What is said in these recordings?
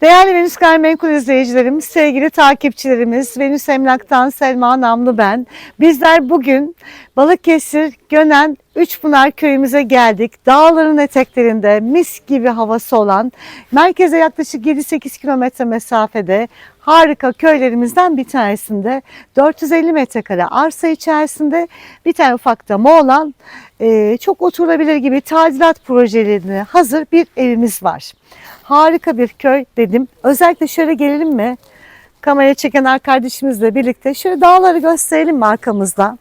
Değerli Venüs Gayrimenkul izleyicilerimiz, sevgili takipçilerimiz, Venüs Emlak'tan Selma Namlı ben. Bizler bugün Balıkesir, Gönen, Üçpınar köyümüze geldik. Dağların eteklerinde mis gibi havası olan, merkeze yaklaşık 7-8 kilometre mesafede harika köylerimizden bir tanesinde 450 metrekare arsa içerisinde bir tane ufak dama olan e, çok oturulabilir gibi tadilat projelerine hazır bir evimiz var. Harika bir köy dedim. Özellikle şöyle gelelim mi? Kameraya çeken kardeşimizle birlikte şöyle dağları gösterelim mi arkamızda?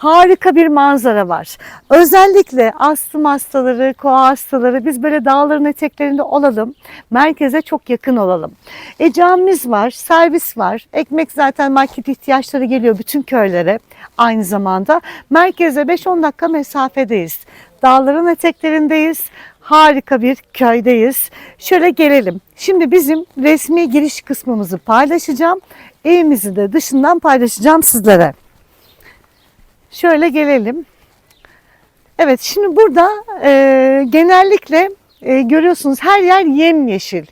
Harika bir manzara var. Özellikle astım hastaları, koa hastaları biz böyle dağların eteklerinde olalım. Merkeze çok yakın olalım. E camimiz var, servis var. Ekmek zaten market ihtiyaçları geliyor bütün köylere aynı zamanda. Merkeze 5-10 dakika mesafedeyiz. Dağların eteklerindeyiz. Harika bir köydeyiz. Şöyle gelelim. Şimdi bizim resmi giriş kısmımızı paylaşacağım. Evimizi de dışından paylaşacağım sizlere. Şöyle gelelim. Evet şimdi burada e, genellikle e, görüyorsunuz her yer yemyeşil.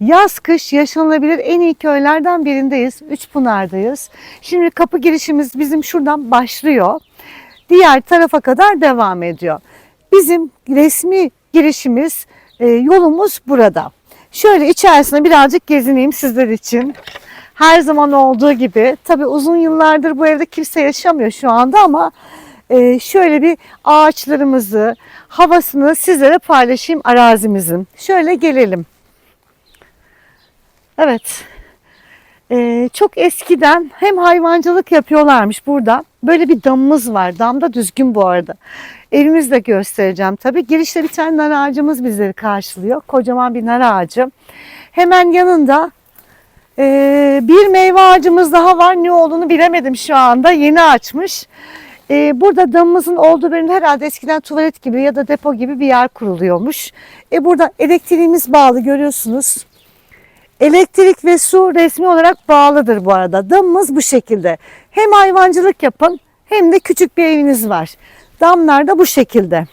Yaz kış yaşanılabilir en iyi köylerden birindeyiz. Üçpınar'dayız. Şimdi kapı girişimiz bizim şuradan başlıyor. Diğer tarafa kadar devam ediyor. Bizim resmi girişimiz, e, yolumuz burada. Şöyle içerisine birazcık gezineyim sizler için. Her zaman olduğu gibi tabii uzun yıllardır bu evde kimse yaşamıyor şu anda ama e, şöyle bir ağaçlarımızı, havasını sizlere paylaşayım arazimizin. Şöyle gelelim. Evet. E, çok eskiden hem hayvancılık yapıyorlarmış burada. Böyle bir damımız var. Dam da düzgün bu arada. Evimizi de göstereceğim tabii. Girişte bir tane nar ağacımız bizleri karşılıyor. Kocaman bir nar ağacı. Hemen yanında ee, bir meyve ağacımız daha var. Ne olduğunu bilemedim şu anda. Yeni açmış. Ee, burada damımızın olduğu bölüm herhalde eskiden tuvalet gibi ya da depo gibi bir yer kuruluyormuş. E burada elektriğimiz bağlı görüyorsunuz. Elektrik ve su resmi olarak bağlıdır bu arada. Damımız bu şekilde. Hem hayvancılık yapın hem de küçük bir eviniz var. Damlar da bu şekilde.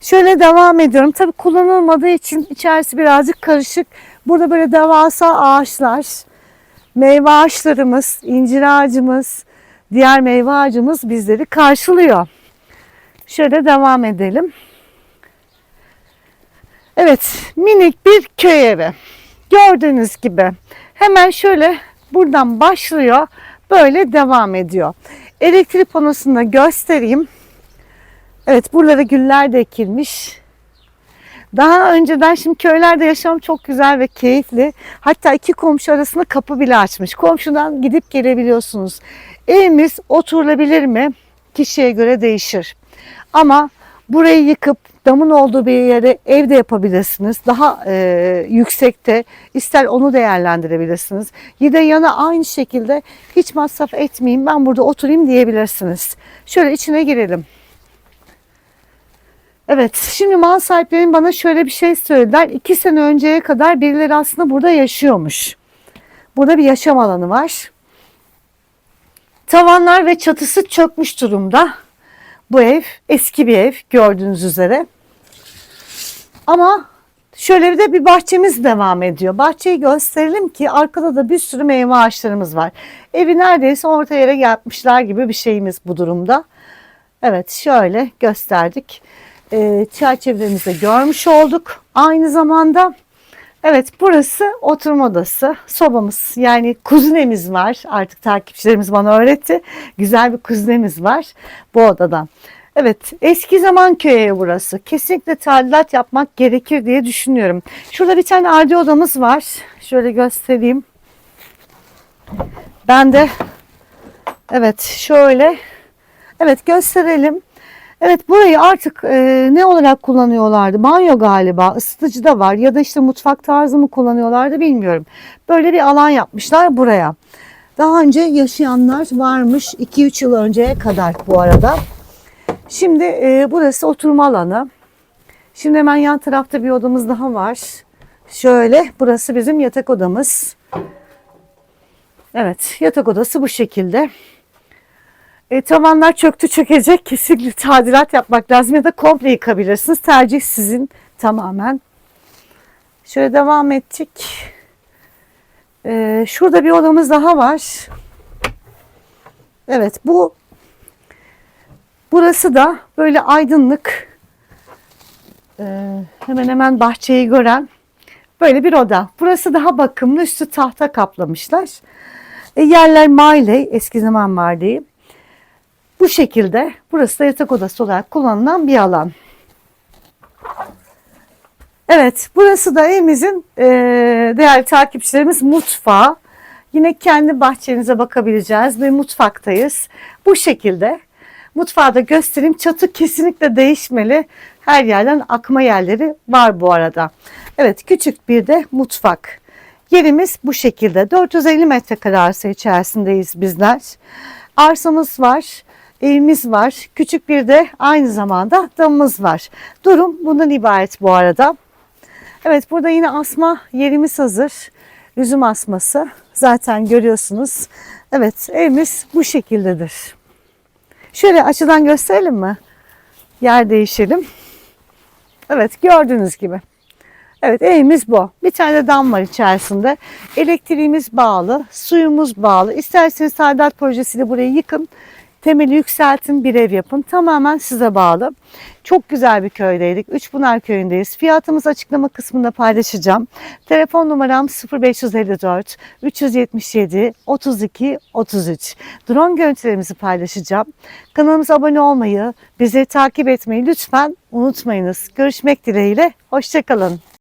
Şöyle devam ediyorum. Tabii kullanılmadığı için içerisi birazcık karışık. Burada böyle devasa ağaçlar, meyve ağaçlarımız, incir ağacımız, diğer meyve ağacımız bizleri karşılıyor. Şöyle devam edelim. Evet, minik bir köy evi. Gördüğünüz gibi hemen şöyle buradan başlıyor, böyle devam ediyor. Elektrik panosunu da göstereyim. Evet, buralara güller de ekilmiş. Daha önceden şimdi köylerde yaşam çok güzel ve keyifli. Hatta iki komşu arasında kapı bile açmış. Komşudan gidip gelebiliyorsunuz. Evimiz oturulabilir mi? Kişiye göre değişir. Ama burayı yıkıp damın olduğu bir yere evde yapabilirsiniz. Daha e, yüksekte ister onu değerlendirebilirsiniz. Da yana aynı şekilde hiç masraf etmeyeyim ben burada oturayım diyebilirsiniz. Şöyle içine girelim. Evet, şimdi mal sahiplerinin bana şöyle bir şey söylediler. İki sene önceye kadar birileri aslında burada yaşıyormuş. Burada bir yaşam alanı var. Tavanlar ve çatısı çökmüş durumda. Bu ev eski bir ev gördüğünüz üzere. Ama şöyle bir de bir bahçemiz devam ediyor. Bahçeyi gösterelim ki arkada da bir sürü meyve ağaçlarımız var. Evi neredeyse orta yere yapmışlar gibi bir şeyimiz bu durumda. Evet şöyle gösterdik e, çerçevemizde görmüş olduk. Aynı zamanda evet burası oturma odası, sobamız yani kuzinemiz var. Artık takipçilerimiz bana öğretti. Güzel bir kuzinemiz var bu odadan. Evet eski zaman köyü burası. Kesinlikle tadilat yapmak gerekir diye düşünüyorum. Şurada bir tane adi odamız var. Şöyle göstereyim. Ben de evet şöyle evet gösterelim. Evet burayı artık e, ne olarak kullanıyorlardı? Banyo galiba. Isıtıcı da var ya da işte mutfak tarzı mı kullanıyorlardı bilmiyorum. Böyle bir alan yapmışlar buraya. Daha önce yaşayanlar varmış 2-3 yıl önceye kadar bu arada. Şimdi e, burası oturma alanı. Şimdi hemen yan tarafta bir odamız daha var. Şöyle burası bizim yatak odamız. Evet yatak odası bu şekilde. E, tavanlar çöktü çökecek. Kesinlikle tadilat yapmak lazım ya da komple yıkabilirsiniz. Tercih sizin tamamen. Şöyle devam ettik. Ee, şurada bir odamız daha var. Evet bu burası da böyle aydınlık ee, hemen hemen bahçeyi gören böyle bir oda. Burası daha bakımlı üstü tahta kaplamışlar. E, yerler maile eski zaman vardı. Bu şekilde burası da yatak odası olarak kullanılan bir alan. Evet, burası da evimizin e, değerli takipçilerimiz mutfağı. Yine kendi bahçenize bakabileceğiz ve mutfaktayız. Bu şekilde mutfağı da göstereyim. Çatı kesinlikle değişmeli. Her yerden akma yerleri var bu arada. Evet, küçük bir de mutfak. Yerimiz bu şekilde. 450 metrekare arsa içerisindeyiz bizler. Arsamız var, evimiz var. Küçük bir de aynı zamanda damımız var. Durum bundan ibaret bu arada. Evet burada yine asma yerimiz hazır. Üzüm asması zaten görüyorsunuz. Evet evimiz bu şekildedir. Şöyle açıdan gösterelim mi? Yer değişelim. Evet gördüğünüz gibi. Evet evimiz bu. Bir tane dam var içerisinde. Elektriğimiz bağlı, suyumuz bağlı. İsterseniz Saadet projesiyle burayı yıkın. Temeli yükseltin, bir ev yapın. Tamamen size bağlı. Çok güzel bir köydeydik. Üçpınar köyündeyiz. Fiyatımızı açıklama kısmında paylaşacağım. Telefon numaram 0554 377 32 33. Drone görüntülerimizi paylaşacağım. Kanalımıza abone olmayı, bizi takip etmeyi lütfen unutmayınız. Görüşmek dileğiyle. Hoşçakalın.